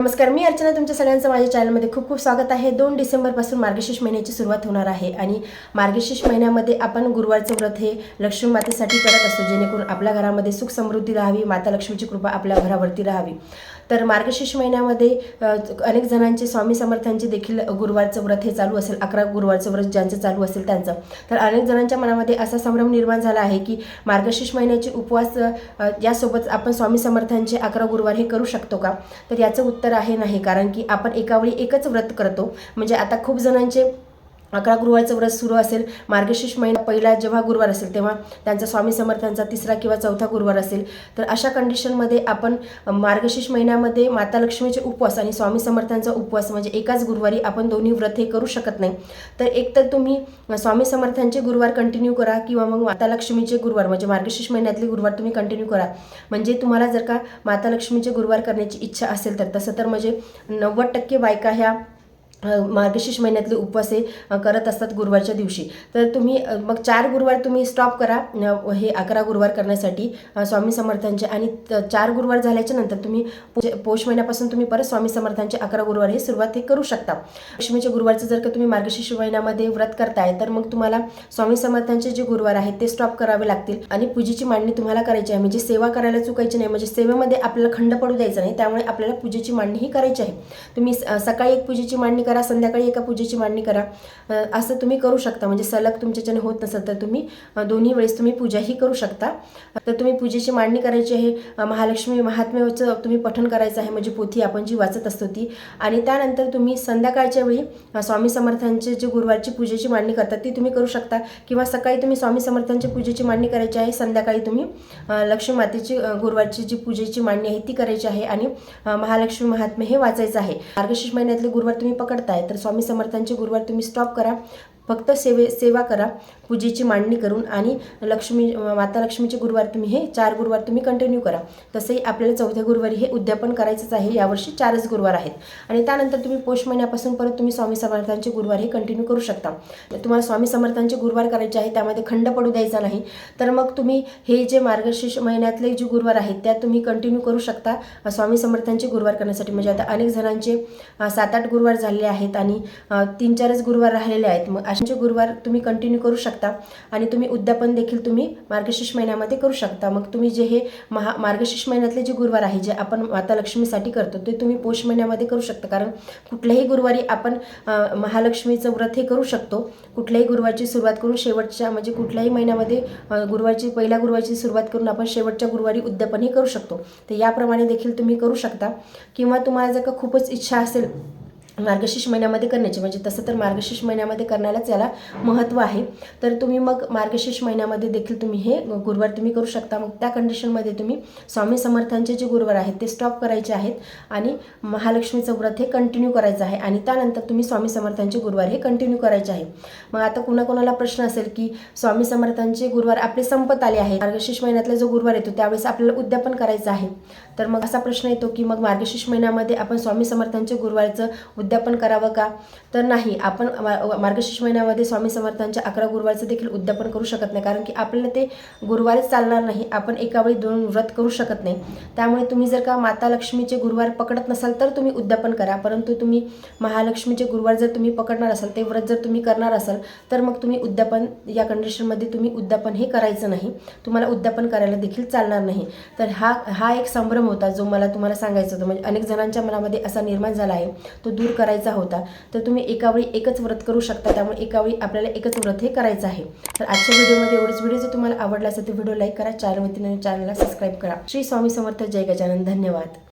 नमस्कार मी अर्चना तुमच्या सगळ्यांचं माझ्या चॅनलमध्ये खूप खूप स्वागत आहे. दोन डिसेंबरपासून मार्गशीर्ष महिन्याची सुरुवात होणार आहे आणि मार्गशीर्ष महिन्यामध्ये आपण गुरुवारचं व्रत हे लक्ष्मी मातेसाठी करत असतो जेणेकरून आपल्या घरामध्ये सुख समृद्धी राहावी माता लक्ष्मीची कृपा आपल्या घरावरती राहावी. तर मार्गशीर्ष महिन्यामध्ये अनेक जणांचे स्वामी समर्थांचे देखील गुरुवारचं व्रत हे चालू असेल अकरा गुरुवारचं व्रत ज्यांचं चालू असेल त्यांचं. तर अनेक जणांच्या मनामध्ये असा संभ्रम निर्माण झाला आहे की मार्गशीर्ष महिन्याचे उपवास यासोबत आपण स्वामी समर्थांचे अकरा गुरुवार हे करू शकतो का? तर याचं उत्तर आहे नाही कारण की आपण एकावेळी एकच व्रत करतो. म्हणजे आता खूप जणांचे अकरा गुरुवारचं व्रत सुरू असेल मार्गशीर्ष महिना पहिला जेव्हा गुरुवार असेल तेव्हा त्यांचा स्वामी समर्थांचा तिसरा किंवा चौथा गुरुवार असेल. तर अशा कंडिशनमध्ये आपण मार्गशीर्ष महिन्यामध्ये माता लक्ष्मीचे उपवास आणि स्वामी समर्थांचा उपवास म्हणजे एकाच गुरुवारी आपण दोन्ही व्रत हे करू शकत नाही. तर एक तर तुम्ही स्वामी समर्थांचे गुरुवार कंटिन्यू करा किंवा मग माता लक्ष्मीचे गुरुवार म्हणजे मार्गशीर्ष महिन्यातले गुरुवार तुम्ही कंटिन्यू करा. म्हणजे तुम्हाला जर का माता लक्ष्मीचे गुरुवार करण्याची इच्छा असेल तर तसं तर म्हणजे नव्वद टक्के बायका ह्या मार्गशीर्ष महिन्यातले उपवास हे करत असतात गुरुवारच्या दिवशी. तर तुम्ही मग चार गुरुवार तुम्ही स्टॉप करा हे अकरा गुरुवार करण्यासाठी स्वामी समर्थांचे आणि चार गुरुवार झाल्याच्यानंतर तुम्ही पो- पौष महिन्यापासून तुम्ही परत स्वामी समर्थांचे अकरा गुरुवार हे सुरुवात हे करू शकता. लक्ष्मीच्या गुरुवारचं जर का तुम्ही मार्गशीर्ष महिन्यामध्ये व्रत करताय तर मग तुम्हाला स्वामी समर्थांचे जे गुरुवार आहेत ते स्टॉप करावे लागतील. आणि पूजेची मांडणी तुम्हाला करायची आहे. म्हणजे सेवा करायला चुकायची नाही. म्हणजे सेवेमध्ये आपल्याला खंड पडू द्यायचा नाही. त्यामुळे आपल्याला पूजेची मांडणी ही करायची आहे. तुम्ही स- सकाळी एक पूजेची मांडणी करा संध्याकाळी एका पूजेची मांडणी करा. असं तुम्ही करू शकता. म्हणजे सलग तुमच्याच्याने होत नसेल तर तुम्ही दोन्ही वेळेस तुम्ही पूजाही करू शकता. तर तुम्ही पूजेची मांडणी करायची आहे. महालक्ष्मी महात्म्याचं तुम्ही पठण करायचं आहे. म्हणजे पोथी आपण जी वाचत असतो ती. आणि त्यानंतर तुम्ही संध्याकाळच्या वेळी स्वामी समर्थांचे जे गुरुवारची पूजेची मांडणी करतात ती तुम्ही करू शकता. किंवा सकाळी तुम्ही स्वामी समर्थांच्या पूजेची मांडणी करायची आहे. संध्याकाळी तुम्ही लक्ष्मी मातेची गुरुवारची जी पूजेची मांडणी आहे ती करायची आहे. आणि महालक्ष्मी महात्मे हे वाचायचं आहे. मार्गशीर्ष महिन्यातले गुरुवार तुम्ही पकड करताय तर स्वामी समर्थांचे गुरुवार तुम्ही स्टॉप करा. फक्त सेवे सेवा करा पूजेची मांडणी करून आणि लक्ष्मी माता लक्ष्मीचे गुरुवार तुम्ही हे चार गुरुवार तुम्ही कंटिन्यू करा. तसंही आपल्याला चौथ्या गुरुवारी हे उद्यापन करायचंच आहे. यावर्षी चारच गुरुवार आहेत. आणि त्यानंतर तुम्ही पौष महिन्यापासून परत तुम्ही स्वामी समर्थांचे गुरुवार हे कंटिन्यू करू शकता. तुम्हाला स्वामी समर्थांचे गुरुवार करायचे आहे त्यामध्ये खंड पडू द्यायचा नाही. तर मग तुम्ही हे जे मार्गशीर्ष महिन्यातले जे गुरुवार आहेत त्या तुम्ही कंटिन्यू करू शकता. स्वामी समर्थांचे गुरुवार करण्यासाठी. म्हणजे आता अनेक जणांचे सात आठ गुरुवार झालेले आहेत आणि तीन चारच गुरुवार राहिलेले आहेत. मग अशांचे गुरुवार तुम्ही कंटिन्यू करू शकता आणि तुम्ही उद्यापन देखील तुम्ही मार्गशीर्ष महिन्यामध्ये करू शकता. मग तुम्ही जे हे महा मार्गशीर्ष महिन्यातले जे गुरुवार आहे जे आपण माता लक्ष्मीसाठी करतो ते तुम्ही पौष महिन्यामध्ये करू शकता. कारण कुठल्याही गुरुवारी आपण महालक्ष्मीचं व्रत हे करू शकतो. कुठल्याही गुरुवारची सुरुवात करून शेवटच्या म्हणजे कुठल्याही महिन्यामध्ये गुरुवारची पहिल्या गुरुवारची सुरुवात करून आपण शेवटच्या गुरुवारी उद्यापनही करू शकतो. तर याप्रमाणे देखील तुम्ही करू शकता. किंवा तुम्हाला जर का खूपच इच्छा असेल मार्गशीर्ष महिन्यामध्ये करण्याची म्हणजे तसं तर मार्गशीर्ष महिन्यामध्ये करण्यालाच याला महत्त्व आहे. तर तुम्ही मग मार्गशीर्ष महिन्यामध्ये देखील तुम्ही हे गुरुवार तुम्ही करू शकता. मग त्या कंडिशनमध्ये तुम्ही स्वामी समर्थांचे जे गुरुवार आहेत ते स्टॉप करायचे आहेत आणि महालक्ष्मीचं व्रत हे कंटिन्यू करायचं आहे आणि त्यानंतर तुम्ही स्वामी समर्थांचे गुरुवार हे कंटिन्यू करायचे आहे. मग आता कुणाकोणाला प्रश्न असेल की स्वामी समर्थांचे गुरुवार आपले संपत आले आहेत. मार्गशीर्ष महिन्यातला जो गुरुवार येतो त्यावेळेस आपल्याला उद्यापन करायचं आहे. तर मग असा प्रश्न येतो की मग मार्गशीर्ष महिन्यामध्ये आपण स्वामी समर्थांचे गुरुवारचं उद्यापन करावं का? तर नाही आपण मार्गशीर्ष महिन्यामध्ये स्वामी समर्थांच्या अकरा गुरुवारचं देखील उद्यापन करू शकत नाही. कारण की आपल्याला ते गुरुवारच चालणार नाही. आपण एका वेळी दोन व्रत करू शकत नाही. त्यामुळे तुम्ही जर का माता लक्ष्मीचे गुरुवार पकडत नसाल तर तुम्ही उद्यापन करा. परंतु तुम्ही महालक्ष्मीचे गुरुवार जर तुम्ही पकडणार असाल ते व्रत जर तुम्ही करणार असाल तर मग तुम्ही उद्यापन या कंडिशनमध्ये तुम्ही उद्यापन हे करायचं नाही. तुम्हाला उद्यापन करायला देखील चालणार नाही. तर हा हा एक संभ्रम होता जो मला तुम्हाला सांगायचा होता. म्हणजे अनेक जणांच्या मनामध्ये असा निर्माण झाला आहे. तो दूर करायचा होता तर तुम्ही एकावेळी एकच व्रत करू शकता. त्यामुळे एकावेळी आपल्याला एकच व्रत हे करायचं आहे. तर आजच्या व्हिडिओमध्ये एवढंच. व्हिडिओ जर तुम्हाला आवडला असेल तर व्हिडिओ लाईक करा चार वतीने चॅनलला सबस्क्राईब करा. श्री स्वामी समर्थ जय गजानन. धन्यवाद.